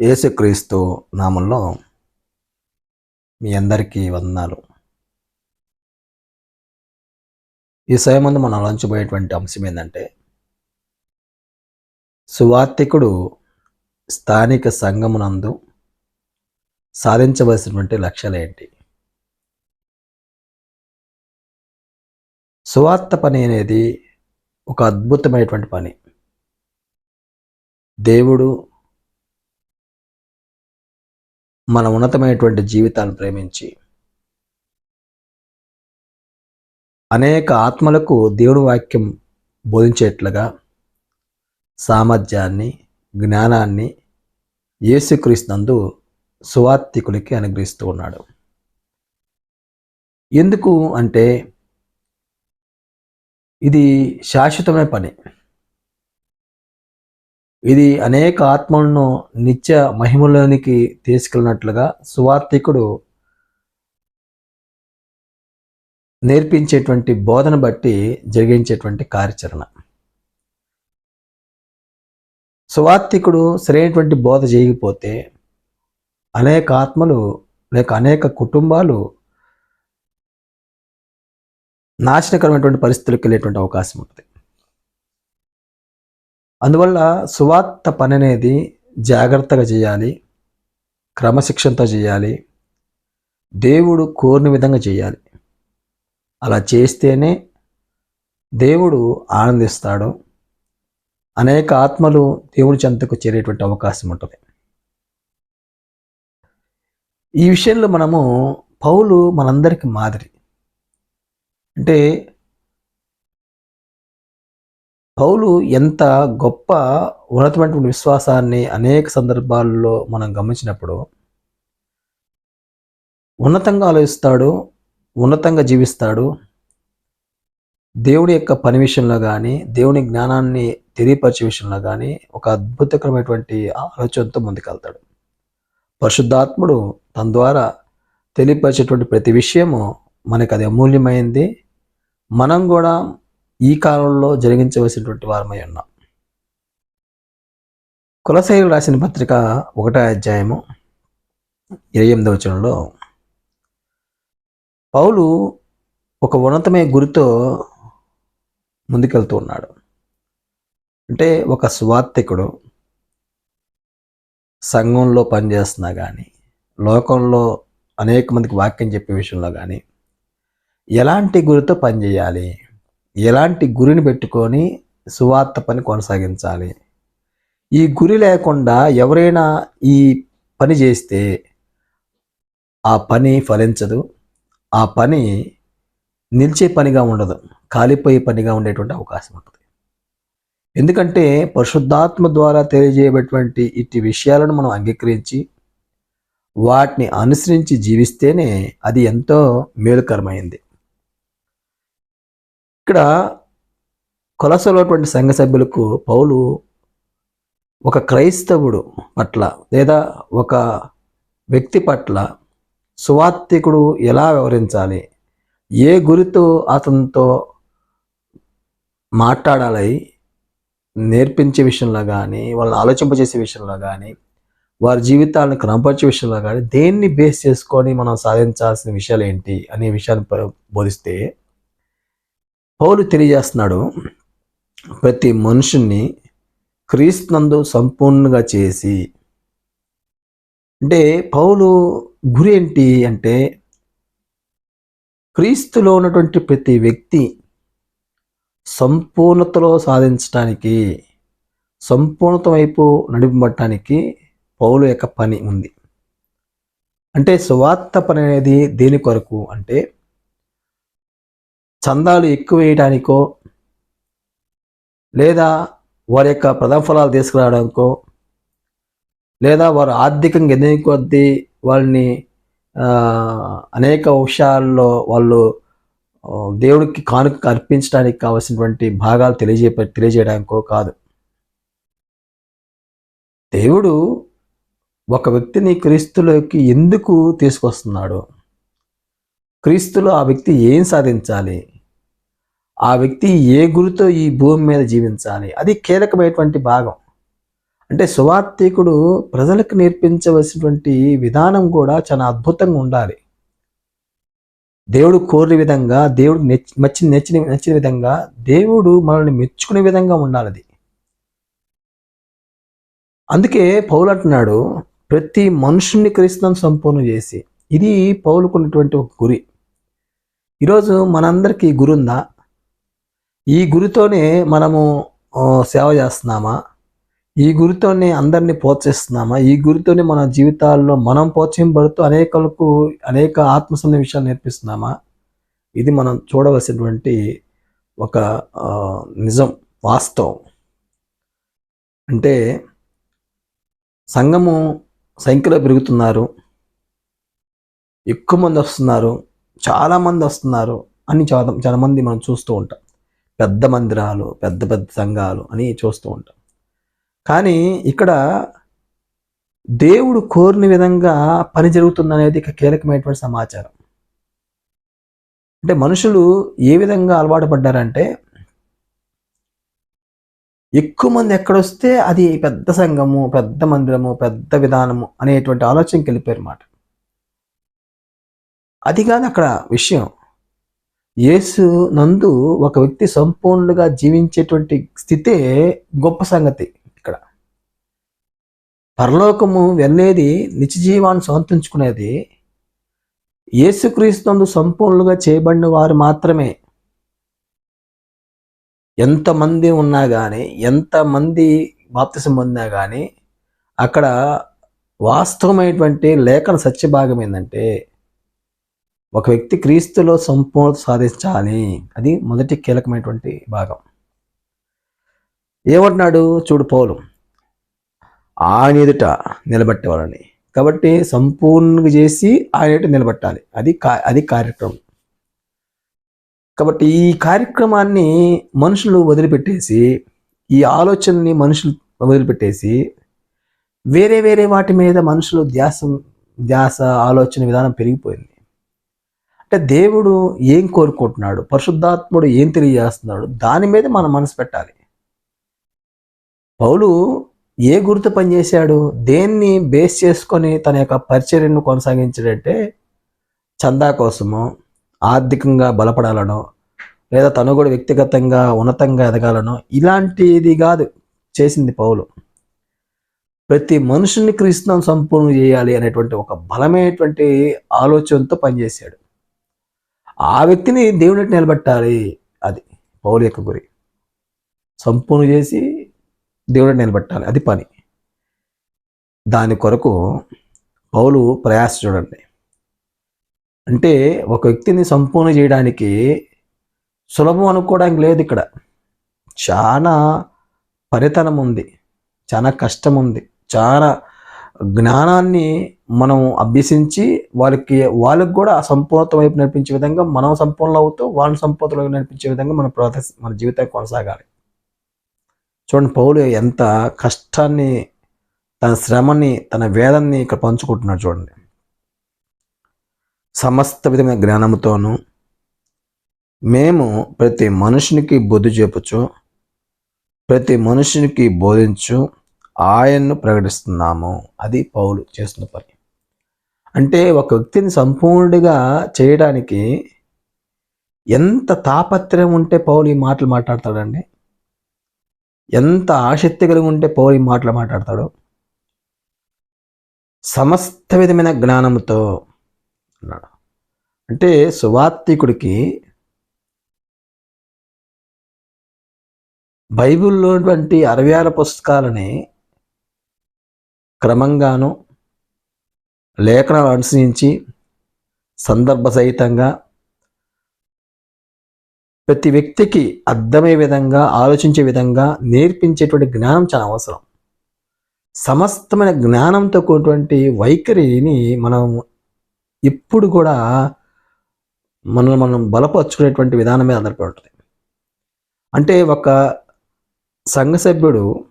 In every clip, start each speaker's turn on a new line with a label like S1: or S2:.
S1: యేసుక్రీస్తు నామంలో మీ అందరికీ వందనాలు. ఈ సమయమందు మనం ఆలోచించబోయేటువంటి అంశం ఏంటంటే సువార్థికుడు స్థానిక సంఘమునందు సాధించవలసినటువంటి లక్ష్యాలు ఏంటి సువార్త పని అనేది ఒక అద్భుతమైనటువంటి పని. దేవుడు మన ఉన్నతమైనటువంటి జీవితాన్ని ప్రేమించి అనేక ఆత్మలకు దేవుని వాక్యం బోధించేట్లుగా సామర్థ్యాన్ని జ్ఞానాన్ని యేసుక్రీస్తునందు సువార్థికులకి అనుగ్రహిస్తూ ఉన్నాడు. ఎందుకు అంటే ఇది శాశ్వతమైన పని. ఇది అనేక ఆత్మలను నిత్య మహిమలోనికి తీసుకెళ్ళినట్లుగా సువార్థికుడు నేర్పించేటువంటి బోధన బట్టి జరిగించేటువంటి కార్యాచరణ. సువార్థికుడు సరైనటువంటి బోధ చేయకపోతే అనేక ఆత్మలు లేక అనేక కుటుంబాలు నాశనకరమైనటువంటి పరిస్థితులకు వెళ్ళేటువంటి అవకాశం ఉంటుంది. అందువల్ల సువార్త పని అనేది జాగ్రత్తగా చేయాలి క్రమశిక్షణతో చేయాలి దేవుడు కోరిన విధంగా చేయాలి. అలా చేస్తేనే దేవుడు ఆనందిస్తాడు. అనేక ఆత్మలు దేవుడి చెంతకు చేరేటువంటి అవకాశం ఉంటుంది. ఈ విషయంలో మనము పౌలు మనందరికీ మాదిరి. అంటే పౌలు ఎంత గొప్ప ఉన్నతమైనటువంటి విశ్వాసాన్ని అనేక సందర్భాల్లో మనం గమనించినప్పుడు ఉన్నతంగా ఆలోచిస్తాడు ఉన్నతంగా జీవిస్తాడు. దేవుడి యొక్క పని విషయంలో కానీ దేవుని జ్ఞానాన్ని తెలియపరిచే విషయంలో కానీ ఒక అద్భుతకరమైనటువంటి ఆలోచనతో ముందుకెళ్తాడు. పరిశుద్ధాత్ముడు తన ద్వారా తెలియపరిచేటువంటి ప్రతి విషయము మనకు అది అమూల్యమైంది. మనం కూడా ఈ కాలంలో జరిగించవలసినటువంటి వారమై ఉన్నాం కులశైలు రాసిన పత్రిక ఒకటో అధ్యాయము ఇరవై ఎనిమిదవ వచనంలో పౌలు ఒక ఉన్నతమైన గురితో ముందుకెళ్తూ ఉన్నాడు. అంటే ఒక స్వార్థికుడు సంఘంలో పనిచేస్తున్నా కానీ లోకంలో అనేక మందికి వాక్యం చెప్పే విషయంలో కానీ ఎలాంటి గురితో పనిచేయాలి? ఎలాంటి గురిని పెట్టుకొని సువార్త పని కొనసాగించాలి? ఈ గురి లేకుండా ఎవరైనా ఈ పని చేస్తే ఆ పని ఫలించదు. ఆ పని నిలిచే పనిగా ఉండదు. కాలిపోయే పనిగా ఉండేటువంటి అవకాశం ఉంటుంది. ఎందుకంటే పరిశుద్ధాత్మ ద్వారా తెలియజేయబడినటువంటి ఇట్టి విషయాలను మనం అంగీకరించి వాటిని అనుసరించి జీవిస్తేనే అది ఎంతో మేలుకరమైంది. ఇక్కడ కొలసలోటువంటి సంఘ సభ్యులకు పౌలు ఒక క్రైస్తవుడు పట్ల లేదా ఒక వ్యక్తి పట్ల సువార్థికుడు ఎలా వ్యవహరించాలి? ఏ గురితో అతనితో మాట్లాడాలి? నేర్పించే విషయంలో కానీ వాళ్ళని ఆలోచింపజేసే విషయంలో కానీ వారి జీవితాలను క్రమపరిచే విషయంలో కానీ దేన్ని బేస్ చేసుకొని మనం సాధించాల్సిన విషయాలు ఏంటి అనే విషయాన్ని బోధిస్తే పౌలు తెలియజేస్తున్నాడు ప్రతి మనుషుణ్ణి క్రీస్తునందు సంపూర్ణంగా చేసి. అంటే పౌలు గురి ఏంటి అంటే క్రీస్తులో ఉన్నటువంటి ప్రతి వ్యక్తి సంపూర్ణతలో సాధించడానికి సంపూర్ణత వైపు నడిపబట్టడానికి పౌలు యొక్క పని ఉంది. అంటే సువార్త పని అనేది దేని కొరకు అంటే చందాలు ఎక్కువ వేయడానికో లేదా వారి యొక్క ప్రథమఫలాలు తీసుకురావడానికో లేదా వారు ఆర్థికంగా ఎదిగిన కొద్దీ వాళ్ళని అనేక విషయాల్లో వాళ్ళు దేవుడికి కానుక అర్పించడానికి కావలసినటువంటి భాగాలు తెలియజే తెలియజేయడానికో కాదు. దేవుడు ఒక వ్యక్తిని క్రీస్తులోకి ఎందుకు తీసుకొస్తున్నాడు? క్రీస్తులో ఆ వ్యక్తి ఏం సాధించాలి? ఆ వ్యక్తి ఏ గురితో ఈ భూమి మీద జీవించాలి? అది కీలకమైనటువంటి భాగం. అంటే సువార్థికుడు ప్రజలకు నేర్పించవలసినటువంటి విధానం కూడా చాలా అద్భుతంగా ఉండాలి. దేవుడు కోరిన విధంగా దేవుడు నెచ్చి నచ్చిన నచ్చిన నచ్చిన విధంగా దేవుడు మనల్ని మెచ్చుకునే విధంగా ఉండాలి అది. అందుకే పౌలు అంటున్నాడు ప్రతి మనుషుల్ని క్రీస్తుని సంపూర్ణ చేసి ఇది పౌలుకున్నటువంటి ఒక గురి. ఈరోజు మనందరికీ గురి ఉందా ఈ గురితోనే మనము సేవ చేస్తున్నామా? ఈ గురితోనే అందరినీ ప్రోత్సహిస్తున్నామా? ఈ గురితోనే మన జీవితాల్లో మనం ప్రోత్సహింపడుతూ అనేకలకు అనేక ఆత్మసంధ విషయాలు నేర్పిస్తున్నామా? ఇది మనం చూడవలసినటువంటి ఒక నిజం వాస్తవం. అంటే సంఘము సంఖ్యలో పెరుగుతున్నారు. ఎక్కువ మంది వస్తున్నారు. చాలామంది వస్తున్నారు అని చాలా చాలామంది మనం చూస్తూ ఉంటాం. పెద్ద మందిరాలు పెద్ద పెద్ద సంఘాలు అని చూస్తూ ఉంటాం. కానీ ఇక్కడ దేవుడు కోరిన విధంగా పని జరుగుతుందనేది ఇక కీలకమైనటువంటి సమాచారం. అంటే మనుషులు ఏ విధంగా అలవాటు పడ్డారంటే ఎక్కువ మంది ఎక్కడొస్తే అది పెద్ద సంఘము పెద్ద మందిరము పెద్ద విధానము అనేటువంటి ఆలోచనకి వెళ్ళిపోయారు మాట అది కాదు అక్కడ విషయం. యేసు నందు ఒక వ్యక్తి సంపూర్ణంగా జీవించేటువంటి స్థితే గొప్ప సంగతి ఇక్కడ. పరలోకము వెళ్ళేది నిత్య జీవాన్ని సొంతించుకునేది యేసుక్రీస్తునందు సంపూర్ణంగా చేయబడిన వారు మాత్రమే. ఎంతమంది ఉన్నా కానీ ఎంతమంది బాప్తిసం పొందినా కానీ అక్కడ వాస్తవమైనటువంటి లేఖన సత్యభాగం ఏంటంటే ఒక వ్యక్తి క్రీస్తులో సంపూర్ణ సాధించాలి. అది మొదటి కీలకమైనటువంటి భాగం. ఏమంటున్నాడు? చూడు పౌలు. ఆయన ఎదుట నిలబెట్టేవాళ్ళని కాబట్టి సంపూర్ణంగా చేసి ఆయన ఎదుట నిలబెట్టాలి. అది కా అది కార్యక్రమం. కాబట్టి ఈ కార్యక్రమాన్ని మనుషులు వదిలిపెట్టేసి ఈ ఆలోచనని మనుషులు వదిలిపెట్టేసి వేరే వేరే వాటి మీద మనుషులు ధ్యాస ధ్యాస ఆలోచన విధానం పెరిగిపోయింది. అంటే దేవుడు ఏం కోరుకుంటున్నాడు? పరిశుద్ధాత్ముడు ఏం తెలియజేస్తున్నాడు? దాని మీద మనం మనసు పెట్టాలి. పౌలు ఏ గుర్తు పనిచేశాడు దేన్ని బేస్ చేసుకొని తన యొక్క పరిచర్యను కొనసాగించాడంటే చందా కోసమో ఆర్థికంగా బలపడాలనో లేదా తను కూడా వ్యక్తిగతంగా ఉన్నతంగా ఎదగాలనో ఇలాంటిది కాదు చేసింది పౌలు. ప్రతి మనుషుని క్రీస్తును సంపూర్ణ చేయాలి అనేటువంటి ఒక బలమైనటువంటి ఆలోచనతో పనిచేశాడు. ఆ వ్యక్తిని దేవునికి నిలబెట్టాలి? అది పౌలు యొక్క గురి. సంపూర్ణ చేసి దేవుడిని నిలబెట్టాలి? అది పని. దాని కొరకు పౌలు ప్రయాస చూడండి. అంటే ఒక వ్యక్తిని సంపూర్ణ చేయడానికి సులభం అనుకోవడానికి లేదు ఇక్కడ. చాలా పరితనం ఉంది. చాలా కష్టం ఉంది. చాలా జ్ఞానాన్ని మనం అభ్యసించి వాళ్ళకి వాళ్ళకి కూడా ఆ సంపూర్ణత వైపు నడిపించే విధంగా మనం సంపూర్ణ అవుతూ వాళ్ళని సంపూర్ణ వైపు నడిపించే విధంగా మన ప్రాసెస్ మన జీవితాన్ని కొనసాగాలి. చూడండి పౌలు ఎంత కష్టాన్ని తన శ్రమని తన వేదాన్ని ఇక్కడ పంచుకుంటున్నాడు చూడండి. సమస్త విధమైన జ్ఞానముతోనూ మేము ప్రతి మనుషునికి బుద్ధి చెప్పుచు ప్రతి మనుషునికి బోధించు ఆయన్ను ప్రకటిస్తున్నాము. అది పౌలు చేస్తున్న పని. అంటే ఒక వ్యక్తిని సంపూర్ణంగా చేయడానికి ఎంత తాపత్రయం ఉంటే పౌలు ఈ మాటలు మాట్లాడతాడండి? ఎంత ఆసక్తి కలిగి ఉంటే పౌలు ఈ మాటలు మాట్లాడతాడు? సమస్త విధమైన జ్ఞానముతో అన్నాడు. అంటే సువార్థికుడికి బైబిల్లో ఉన్నటువంటి అరవై ఆరు పుస్తకాలని క్రమంగాను లేఖనాలు అనుసరించి సందర్భ సహితంగా ప్రతి వ్యక్తికి అర్థమయ్యే విధంగా ఆలోచించే విధంగా నేర్పించేటువంటి జ్ఞానం చాలా అవసరం. సమస్తమైన జ్ఞానంతో కూడినటువంటి వైఖరిని మనం ఇప్పుడు కూడా మనల్ని మనం బలపరుచుకునేటువంటి విధానం మీద ఆధారపడి ఉంటుంది. అంటే ఒక సంఘ సభ్యుడు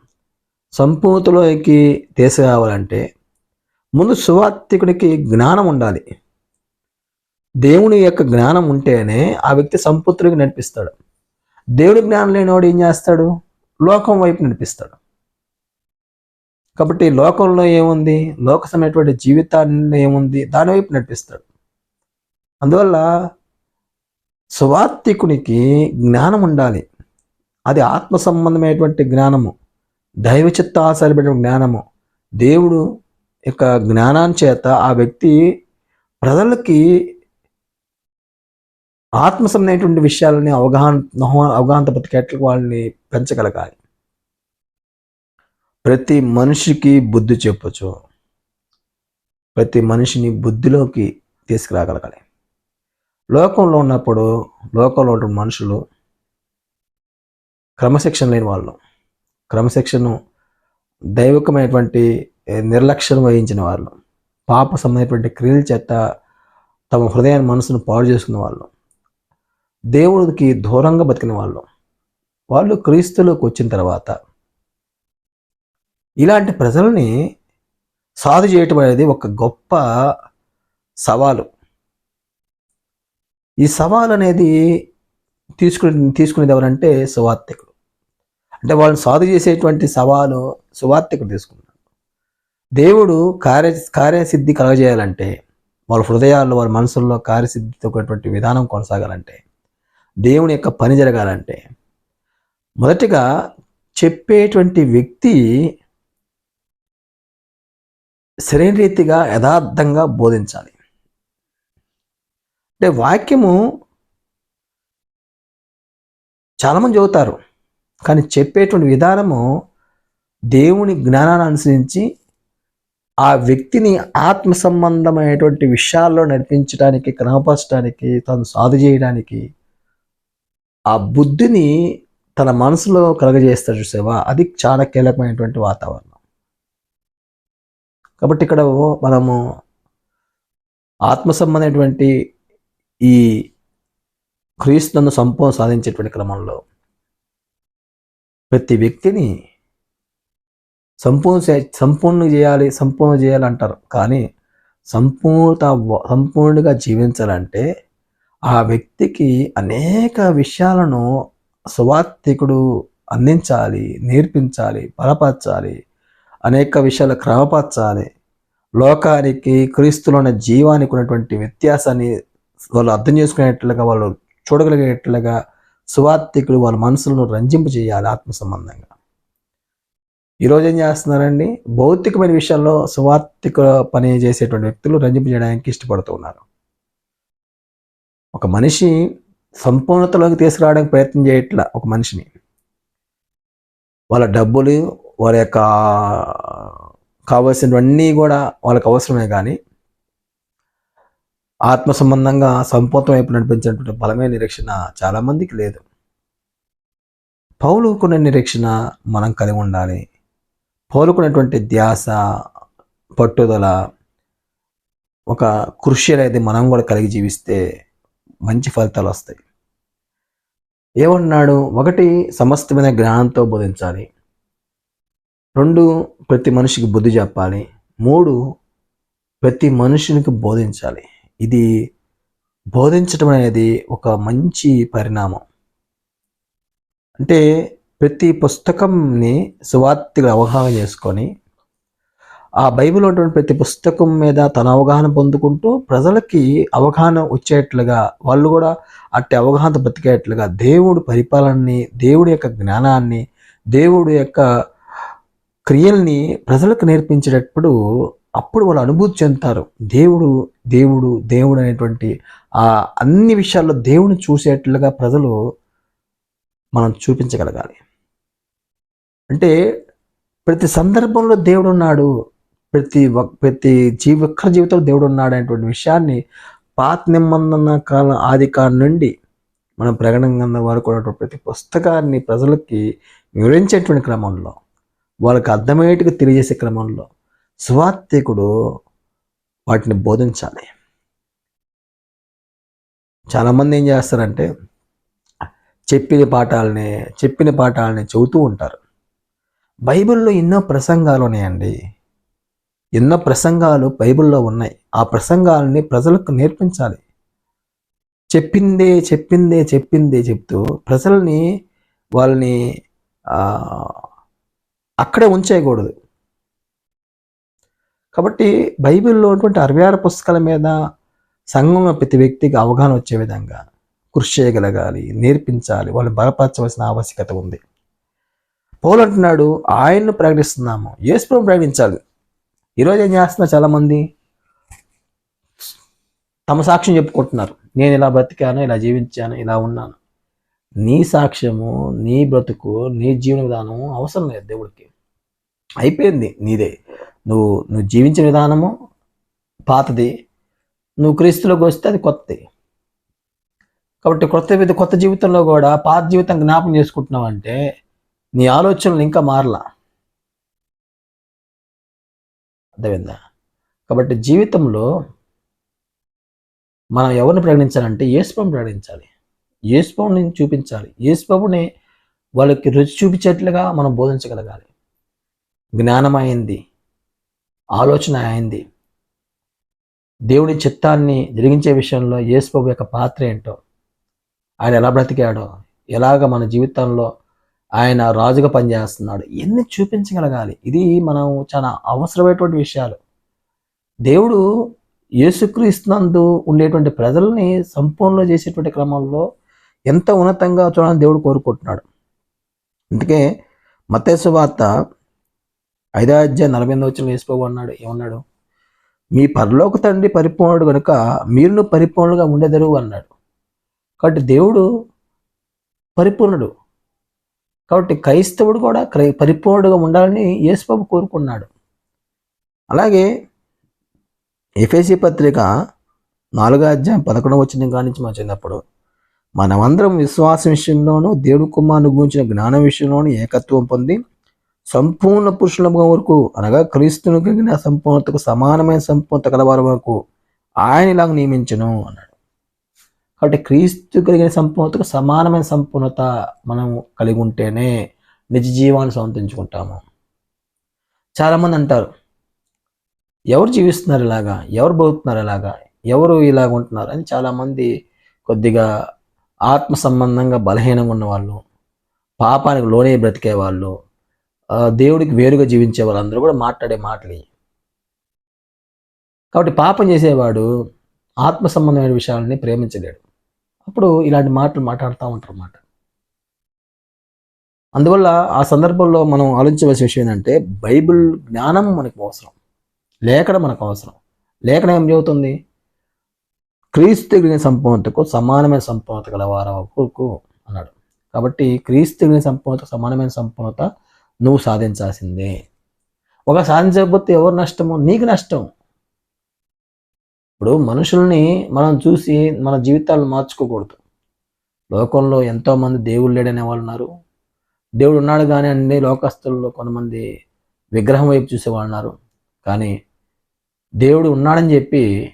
S1: సంపూర్ణతలోకి తీసుకురావాలంటే ముందు సువార్థికుడికి జ్ఞానం ఉండాలి. దేవుని యొక్క జ్ఞానం ఉంటేనే ఆ వ్యక్తి సంపూర్తికి నడిపిస్తాడు. దేవుడి జ్ఞానం లేనివాడు ఏం చేస్తాడు? లోకం వైపు నడిపిస్తాడు. కాబట్టి లోకంలో ఏముంది? లోకసమైనటువంటి జీవితాన్ని ఏముంది? దాని వైపు నడిపిస్తాడు. అందువల్ల సువార్థికునికి జ్ఞానం ఉండాలి. అది ఆత్మ సంబంధమైనటువంటి జ్ఞానము. దైవ చిత్త జ్ఞానము. దేవుడు యొక్క జ్ఞానాన్ని చేత ఆ వ్యక్తి ప్రజలకి ఆత్మ సంబంధమైనటువంటి విషయాలని అవగాహన అవగాహన బతికేట్లకు వాళ్ళని పెంచగలగాలి. ప్రతి మనిషికి బుద్ధి చెప్పచ్చు. ప్రతి మనిషిని బుద్ధిలోకి తీసుకురాగలగాలి. లోకంలో ఉన్నప్పుడు లోకంలో ఉన్న మనుషులు క్రమశిక్షణ లేని వాళ్ళు. క్రమశిక్షను దైవికమైనటువంటి నిర్లక్ష్యం వహించిన వాళ్ళు పాప సంబంధమైనటువంటి క్రియల చేత తమ హృదయాన్ని మనసును పాడు చేసుకున్న వాళ్ళు దేవుడికి దూరంగా బతికిన వాళ్ళు వాళ్ళు క్రీస్తులోకి వచ్చిన తర్వాత ఇలాంటి ప్రజల్ని సాధు చేయటం అనేది ఒక గొప్ప సవాలు. ఈ సవాల్ అనేది తీసుకుని తీసుకునేది ఎవరంటే సువార్థికుడు అంటే వాళ్ళని సాధు చేసేటువంటి సవాలు సువార్థికుడు తీసుకున్నాడు దేవుడు కార్య కార్యసిద్ధి కలగజేయాలంటే వాళ్ళ హృదయాల్లో వాళ్ళ మనసుల్లో కార్యసిద్ధితో కూడినటువంటి విధానం కొనసాగాలంటే దేవుని యొక్క పని జరగాలంటే మొదటిగా చెప్పేటువంటి వ్యక్తి సరైన రీతిగా యథార్థంగా బోధించాలి. అంటే వాక్యము చాలామంది చదువుతారు. కానీ చెప్పేటువంటి విధానము దేవుని జ్ఞానాన్ని అనుసరించి ఆ వ్యక్తిని ఆత్మ సంబంధమైనటువంటి విషయాల్లో నడిపించడానికి క్రమపరచడానికి తను సాధు చేయడానికి ఆ బుద్ధిని తన మనసులో కలగజేస్తాడు చూసేవా? అది చాలా కీలకమైనటువంటి వాతావరణం. కాబట్టి ఇక్కడ మనము ఆత్మ సంబంధమైనటువంటి ఈ క్రీస్తును సంపూర్ణ సాధించేటువంటి క్రమంలో ప్రతి వ్యక్తిని సంపూర్ణ సంపూర్ణ చేయాలి సంపూర్ణ చేయాలి అంటారు కానీ సంపూర్ణ సంపూర్ణంగా జీవించాలంటే ఆ వ్యక్తికి అనేక విషయాలను సువార్థికుడు అందించాలి నేర్పించాలి బలపరచాలి అనేక విషయాలు క్రమపరచాలి. లోకానికి క్రీస్తులో ఉన్న జీవానికి ఉన్నటువంటి వ్యత్యాసాన్ని వాళ్ళు అర్థం చేసుకునేట్లుగా వాళ్ళు చూడగలిగేట్లుగా సువార్థికుడు వాళ్ళ మనసులను రంజింపు చేయాలి ఆత్మ సంబంధంగా. ఈరోజు ఏం చేస్తున్నారండి? భౌతికమైన విషయాల్లో సువార్థిక పని చేసేటువంటి వ్యక్తులు రంజింపు చేయడానికి ఇష్టపడుతూ ఉన్నారు. ఒక మనిషి సంపూర్ణతలోకి తీసుకురావడానికి ప్రయత్నం చేయట్ల ఒక మనిషిని. వాళ్ళ డబ్బులు వాళ్ళ యొక్క కావాల్సినవన్నీ కూడా వాళ్ళకి అవసరమే కానీ ఆత్మ సంబంధంగా సంపూర్ణ వైపు నడిపించినటువంటి బలమైన నిరీక్షణ చాలామందికి లేదు. పౌలుకున్న నిరీక్షణ మనం కలిగి ఉండాలి. పౌలుకున్నటువంటి ధ్యాస పట్టుదల ఒక కృషి అనేది మనం కూడా కలిగి జీవిస్తే మంచి ఫలితాలు వస్తాయి. ఏమన్నాడు ఒకటి సమస్తమైన జ్ఞానంతో బోధించాలి. రెండు ప్రతి మనిషికి బుద్ధి చెప్పాలి. మూడు ప్రతి మనుషునికి బోధించాలి. ఇది బోధించడం అనేది ఒక మంచి పరిణామం. అంటే ప్రతి పుస్తకంని సువార్తగా అవగాహన చేసుకొని ఆ బైబిల్ ఉన్నటువంటి ప్రతి పుస్తకం మీద తన అవగాహన పొందుకుంటూ ప్రజలకి అవగాహన వచ్చేట్లుగా వాళ్ళు కూడా అట్టి అవగాహన బ్రతికేట్లుగా దేవుడు పరిపాలనని దేవుడి యొక్క జ్ఞానాన్ని దేవుడి యొక్క క్రియల్ని ప్రజలకు నేర్పించేటప్పుడు అప్పుడు వాళ్ళు అనుభూతి చెందుతారు. దేవుడు దేవుడు దేవుడు అనేటువంటి ఆ అన్ని విషయాల్లో దేవుని చూసేట్లుగా ప్రజలు మనం చూపించగలగాలి. అంటే ప్రతి సందర్భంలో దేవుడు ఉన్నాడు ప్రతి ప్రతి జీవ ఒక్కరి జీవితంలో దేవుడు ఉన్నాడు అనేటువంటి విషయాన్ని పాత నిబంధన కాలం ఆది కాలం నుండి మనం ప్రకటన వరకు ఉన్నటువంటి ప్రతి పుస్తకాన్ని ప్రజలకి వివరించేటువంటి క్రమంలో వాళ్ళకి అర్థమయ్యేట్టుగా తెలియజేసే క్రమంలో సువార్థికుడు వాటిని బోధించాలి. చాలామంది ఏం చేస్తారంటే చెప్పిన పాఠాలని చెప్పిన పాఠాలని చెబుతూ ఉంటారు. బైబిల్లో ఎన్నో ప్రసంగాలు ఉన్నాయండి. ఎన్నో ప్రసంగాలు బైబిల్లో ఉన్నాయి. ఆ ప్రసంగాలని ప్రజలకు నేర్పించాలి. చెప్పిందే చెప్పిందే చెప్పిందే చెప్తూ ప్రజల్ని వాళ్ళని అక్కడే ఉంచేయకూడదు. కాబట్టి బైబిల్లో ఉన్నటువంటి అరవై ఆరు పుస్తకాల మీద సంఘంలో ప్రతి వ్యక్తికి అవగాహన వచ్చే విధంగా కృషి చేయగలగాలి నేర్పించాలి వాళ్ళు బలపరచవలసిన ఆవశ్యకత ఉంది. పౌలు అంటున్నాడు ఆయన్ను ప్రకటిస్తున్నాము యేసుప్రభు ప్రకటించాలి. ఈరోజు ఏం చేస్తున్నారు చాలామంది? తమ సాక్ష్యం చెప్పుకుంటున్నారు. నేను ఇలా బ్రతికాను ఇలా జీవించాను ఇలా ఉన్నాను. నీ సాక్ష్యము నీ బ్రతుకు నీ జీవన విధానము అవసరం లేదు దేవుడికి. అయిపోయింది నీదే. నువ్వు నువ్వు జీవించిన విధానము పాతది. నువ్వు క్రీస్తులోకి వస్తే అది కొత్తది. కాబట్టి కొత్త విధ కొత్త జీవితంలో కూడా పాత జీవితం జ్ఞాపకం చేసుకుంటున్నావు అంటే నీ ఆలోచనలు ఇంకా మారలా. అర్థమైందా? కాబట్టి జీవితంలో మనం ఎవరిని ప్రకటించాలంటే ఏసుపం ప్రకటించాలి. యేసుప్రభుని చూపించాలి. యేసుప్రభుని వాళ్ళకి రుచి చూపించేట్లుగా మనం బోధించగలగాలి. జ్ఞానం అయింది ఆలోచన అయింది. దేవుడి చిత్తాన్ని జరిగించే విషయంలో యేసుప్రభు యొక్క పాత్ర ఏంటో ఆయన ఎలా బ్రతికాడో ఎలాగ మన జీవితంలో ఆయన రాజుగా పనిచేస్తున్నాడు ఎన్ని చూపించగలగాలి? ఇది మనం చాలా అవసరమైనటువంటి విషయాలు. దేవుడు యేసుక్రీస్తునందు ఉండేటువంటి ప్రజల్ని సంపూర్ణ చేసేటువంటి క్రమంలో ఎంత ఉన్నతంగా చూడాలని దేవుడు కోరుకుంటున్నాడు. అందుకే మతేసు వార్త ఐదో అధ్యాయ నలభై ఎనిమిది వచ్చిన వేసుకోబో అన్నాడు ఏమన్నాడు? మీ పరలోక తండ్రి పరిపూర్ణుడు కనుక మీరును పరిపూర్ణులుగా ఉండేదరు అన్నాడు. కాబట్టి దేవుడు పరిపూర్ణుడు. కాబట్టి క్రైస్తవుడు కూడా క్రై పరిపూర్ణుడుగా ఉండాలని యేసుబాబు కోరుకున్నాడు. అలాగే ఎఫ్ఎసి పత్రిక నాలుగో అధ్యాయం పదకొండవ వచ్చిన కాడి నుంచి మనం మనమందరం విశ్వాసం విషయంలోనూ దేవుడు కుమారుని గురించిన జ్ఞానం విషయంలోనూ ఏకత్వం పొంది సంపూర్ణ పురుషుల వరకు అనగా క్రీస్తును కలిగిన సంపూర్ణతకు సమానమైన సంపూర్ణత కలవారి వరకు ఆయన ఇలాగ నియమించను అన్నాడు. కాబట్టి క్రీస్తు కలిగిన సంపూర్ణతకు సమానమైన సంపూర్ణత మనం కలిగి ఉంటేనే నిజ జీవాన్ని సొంతించుకుంటాము చాలామంది అంటారు ఎవరు జీవిస్తున్నారు ఇలాగా? ఎవరు బతుకుతున్నారు ఇలాగా? ఎవరు ఇలాగ ఉంటున్నారు? అని చాలామంది కొద్దిగా ఆత్మ సంబంధంగా బలహీనంగా ఉన్నవాళ్ళు పాపానికి లోనే బ్రతికే వాళ్ళు దేవుడికి వేరుగా జీవించే వాళ్ళందరూ కూడా మాట్లాడే మాటలు కాబట్టి పాపం చేసేవాడు ఆత్మ సంబంధమైన విషయాలని ప్రేమించలేడు. అప్పుడు ఇలాంటి మాటలు మాట్లాడుతూ ఉంటారు అన్నమాట. అందువల్ల ఆ సందర్భంలో మనం ఆలోచించవలసిన విషయం ఏంటంటే బైబిల్ జ్ఞానం మనకు అవసరం. లేఖనం మనకు అవసరం. లేఖనం ఏం చెబుతుంది? క్రీస్తు కలిగిన సంపూర్ణతకు సమానమైన సంపూర్ణత గల వారకు అన్నాడు. కాబట్టి క్రీస్తు కలిగిన సంపూర్ణత సమానమైన సంపూర్ణత నువ్వు సాధించాల్సిందే. ఒక సాధించకపోతే ఎవరు నష్టము? నీకు నష్టం. ఇప్పుడు మనుషుల్ని మనం చూసి మన జీవితాలను మార్చుకోకూడదు. లోకంలో ఎంతోమంది దేవుడు లేడనే వాళ్ళు ఉన్నారు. దేవుడు ఉన్నాడు కానీ అన్ని లోకస్తుల్లో కొంతమంది విగ్రహం వైపు చూసేవాళ్ళు ఉన్నారు. కానీ దేవుడు ఉన్నాడని చెప్పి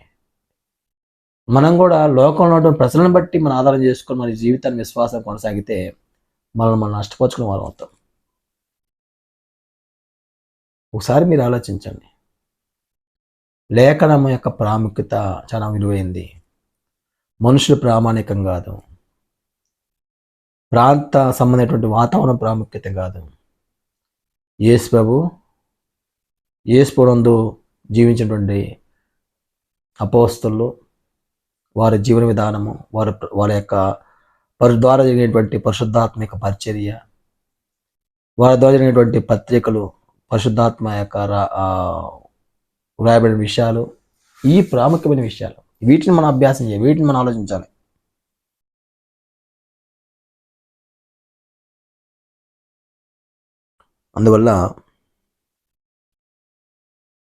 S1: మనం కూడా లోకంలో ఉన్నటువంటి ప్రజలను బట్టి మనం ఆధారం చేసుకొని మన జీవితాన్ని విశ్వాసం కొనసాగితే మనం మనం నష్టపరుచుకునే వారు అవుతాం. ఒకసారి మీరు ఆలోచించండి. లేఖనం యొక్క ప్రాముఖ్యత చాలా విలువైంది. మనుషులు ప్రామాణికం కాదు. ప్రాంత సంబంధమైనటువంటి వాతావరణం ప్రాముఖ్యత కాదు. యేసు ప్రభు యేసు జీవించినటువంటి అపోస్తులు వారి జీవన విధానము వారి వాళ్ళ యొక్క పరి ద్వారా జరిగినటువంటి పరిశుద్ధాత్మిక పరిచర్య వారి ద్వారా జరిగినటువంటి పత్రికలు పరిశుద్ధాత్మ యొక్క వ్రాయబడిన విషయాలు ఈ ప్రాముఖ్యమైన విషయాలు. వీటిని మనం అభ్యాసం చేయాలి వీటిని మనం ఆలోచించాలి. అందువల్ల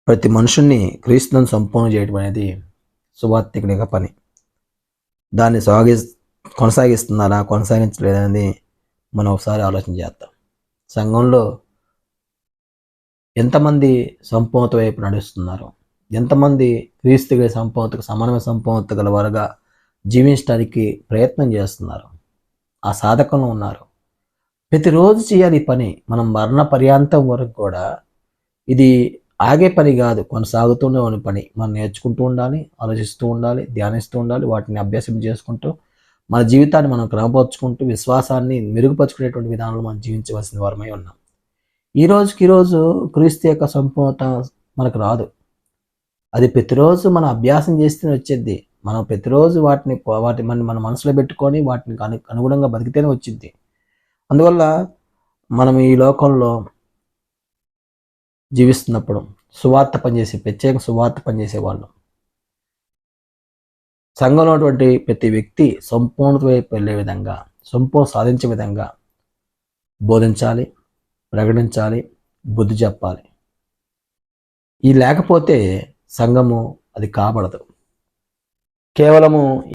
S1: ప్రతి మనుషుల్ని క్రీస్తుని సంపూర్ణ చేయడం అనేది సువార్థికుని యొక్క పని. దాన్ని సాగి కొనసాగిస్తున్నారా కొనసాగించలేదనేది మనం ఒకసారి ఆలోచన చేద్దాం. సంఘంలో ఎంతమంది సంపూర్ణత వైపు నడుస్తున్నారు ఎంతమంది క్రీస్తుగా సంపూర్ణతకు సమానమైన సంపూర్ణత గల వారుగా జీవించడానికి ప్రయత్నం చేస్తున్నారు ఆ సాధకంలో ఉన్నారు. ప్రతిరోజు చేయాలి ఈ పని మనం మరణ పర్యాంతం వరకు కూడా ఇది ఆగే పని కాదు కొనసాగుతూనే ఉన్న పని. మనం నేర్చుకుంటూ ఉండాలి ఆలోచిస్తూ ఉండాలి ధ్యానిస్తూ ఉండాలి వాటిని అభ్యాసం చేసుకుంటూ మన జీవితాన్ని మనం క్రమపరుచుకుంటూ విశ్వాసాన్ని మెరుగుపరుచుకునేటువంటి విధానంలో మనం జీవించవలసిన వారమై ఉన్నాం. ఈ రోజుకి రోజు క్రీస్తు యొక్క సంపూర్ణత మనకు రాదు. అది ప్రతిరోజు మనం అభ్యాసం చేస్తేనే వచ్చేది. మనం ప్రతిరోజు వాటిని వాటి మన మన మనసులో పెట్టుకొని వాటిని అను అనుగుణంగా బతికితేనే వచ్చింది. అందువల్ల మనం ఈ లోకంలో జీవిస్తున్నప్పుడు సువార్త పనిచేసే ప్రత్యేక సువార్త పనిచేసేవాళ్ళు సంఘంలో ఉన్నటువంటి ప్రతి వ్యక్తి సంపూర్ణత వైపు వెళ్ళే విధంగా సంపూర్ణ సాధించే విధంగా బోధించాలి. ప్రకటించాలి బుద్ధి చెప్పాలి. ఈ లేకపోతే సంఘము అది కాబడదు. కేవలము